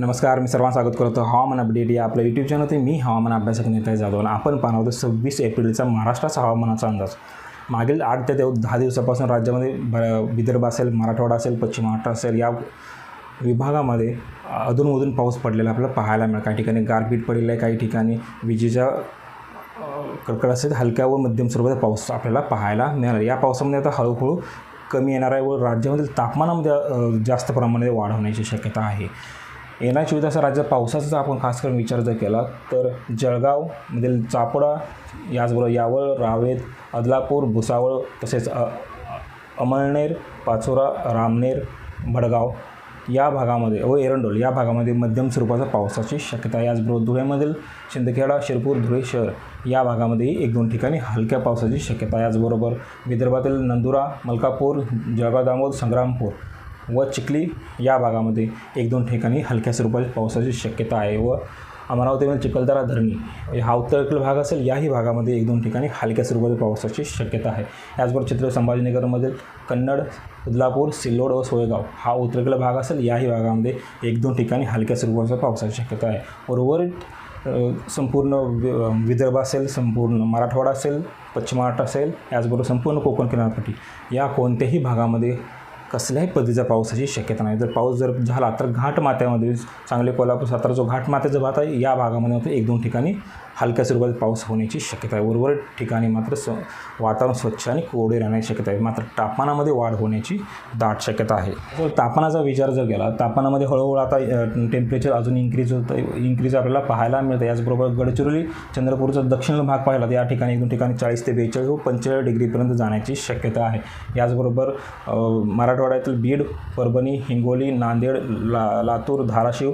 नमस्कार मी सर्वांना स्वागत करतो हवामान अपडेट या आपल्या यूट्यूब चॅनल मी हवामान अभ्यासक नेता जाधव आणि आपण पाहणार आहोत सव्वीस एप्रिलचा महाराष्ट्राचा हवामानाचा अंदाज. मागील आठ ते दहा दिवसापासून राज्यामध्ये ब विदर्भ असेल मराठवाडा असेल पश्चिम महाराष्ट्र असेल या विभागामध्ये अधूनमधून पाऊस पडलेला आपल्याला पाहायला मिळेल. काही ठिकाणी गारपीट पडलेलं आहे काही ठिकाणी विजेच्या कडकड असेल हलक्या व मध्यम स्वरूपाचा पाऊस आपल्याला पाहायला मिळाला या पावसामध्ये आता हळूहळू कमी येणार आहे व राज्यामधील तापमानामध्ये जास्त प्रमाणात वाढ होण्याची शक्यता आहे. येणाऱ्या चोवीस तासात राज्यात पावसाचा जर आपण खास करून विचार जर केला तर जळगावमधील चापोडा याचबरोबर यावळ रावेत अदलापूर भुसावळ तसेच अ, अमळनेर पाचोरा रामनेर भडगाव या भागामध्ये व एरंडोल या भागामध्ये मध्यम स्वरूपाचा पावसाची शक्यता आहे. याचबरोबर धुळेमधील शिंदखेडा शिरपूर धुळे शहर या भागामध्येही एक दोन ठिकाणी हलक्या पावसाची शक्यता आहे. याचबरोबर विदर्भातील नंदुरा मलकापूर जळगाव दामोद संग्रामपूर व चिखली या भागामध्ये एक दोन ठिकाणी हलक्या स्वरूपाची पावसाची शक्यता आहे व अमरावतीमध्ये चिखलदरा धरणी हा उत्तरेकडील भाग असेल याही भागामध्ये एक दोन ठिकाणी हलक्या स्वरूपाच्या पावसाची शक्यता आहे. याचबरोबर चित्र संभाजीनगरमधील कन्नड बदलापूर सिल्लोड व सोयगाव हा उत्तरेकडील भाग असेल याही भागामध्ये एक दोन ठिकाणी हलक्या स्वरूपाच्या पावसाची शक्यता आहे. उर्वरित संपूर्ण विदर्भ असेल संपूर्ण मराठवाडा असेल पश्चिम महाराष्ट्र असेल याचबरोबर संपूर्ण कोकण किनारपट्टी या कोणत्याही भागामध्ये कसल्याही पद्धतीचा पावसाची शक्यता नाही. जर पाऊस जर झाला तर घाट माथ्यामध्ये कोल्हापूर सातारा जो घाटमाथ्याचा भात आहे या भागामध्ये मात्र एक दोन ठिकाणी हलक्या स्वरूपात पाऊस होण्याची शक्यता आहे. उर्वरित ठिकाणी मात्र स वातावरण स्वच्छ आणि कोरडे राहण्याची शक्यता आहे. मात्र तापमानामध्ये वाढ होण्याची दाट शक्यता आहे. तापमानाचा विचार जर केला तापमानामध्ये हळूहळू आता टेम्परेचर अजून इन्क्रीज होतं इन्क्रीज आपल्याला पाहायला मिळतं. याचबरोबर गडचिरोली चंद्रपूरचा दक्षिण भाग पाहिला तर या ठिकाणी एक दोन ठिकाणी चाळीस ते बेचाळीस व पंचेचाळीस डिग्रीपर्यंत जाण्याची शक्यता आहे. याचबरोबर अ, मराठवाड्यातील बीड परभणी हिंगोली नांदेड ला लातूर धाराशिव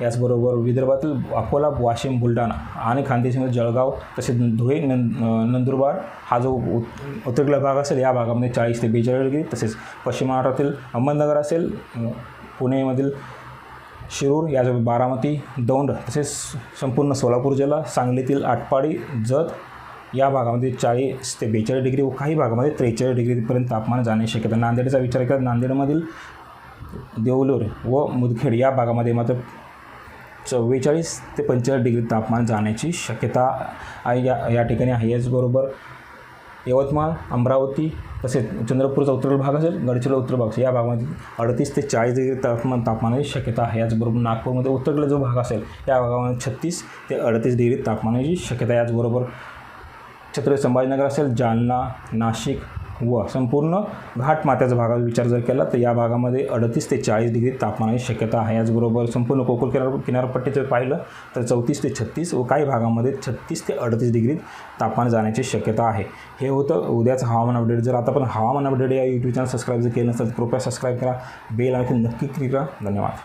याचबरोबर विदर्भातील अकोला वाशिम बुलढाणा आणि खानदेशमध्ये जळगाव तसेच धुळे नं नंदुरबार हा जो उत- भाग असेल या भागामध्ये चाळीस ते बेचाळीस डिग्री तसेच पश्चिम महाराष्ट्रातील अहमदनगर असेल पुणेमधील शिरूर याचबरोबर बारामती दौंड तसेच संपूर्ण सोलापूर जिल्हा सांगलीतील आटपाडी जत या भागामध्ये चाळीस ते बेचाळीस डिग्री व काही भागामध्ये त्रेचाळीस डिग्रीपर्यंत तापमान जाण्याची शक्यता. नांदेडचा विचार केला नांदेडमधील देवलूर व मुदखेड या भागामध्ये मात्र चव्वेचाळीस ते पंचेचाळीस डिग्री तापमान जाण्याची शक्यता आहे. या या ठिकाणी आहे. याचबरोबर यवतमाळ अमरावती तसेच चंद्रपूरचा उत्तर भाग असेल गडचिरोली उत्तर भाग असेल या भागामध्ये अडतीस ते चाळीस डिग्री तापमान तापमानाची शक्यता आहे. याचबरोबर नागपूरमध्ये उत्तरकडे जो भाग असेल या भागामध्ये छत्तीस ते अडतीस डिग्री तापमानाची शक्यता याचबरोबर छत्रपती संभाजीनगर असेल जालना नाशिक व संपूर्ण घाट माथ्याचा भागाचा विचार जर केला तर या भागामध्ये अडतीस ते चाळीस डिग्री तापमानाची शक्यता आहे. याचबरोबर संपूर्ण कोकण किनार किनारपट्टी जर पाहिलं तर चौतीस ते छत्तीस व काही भागामध्ये छत्तीस ते अडतीस डिग्री तापमान जाण्याची शक्यता आहे. हे होतं उद्याचं हवामान अपडेट जर आता पण हवामान अपडेट या यूट्यूब चॅनल सबस्क्राईब जर केलं नसेल तर कृपया सबस्क्राईब करा. बेल आणखी नक्की क्लिक करा. धन्यवाद.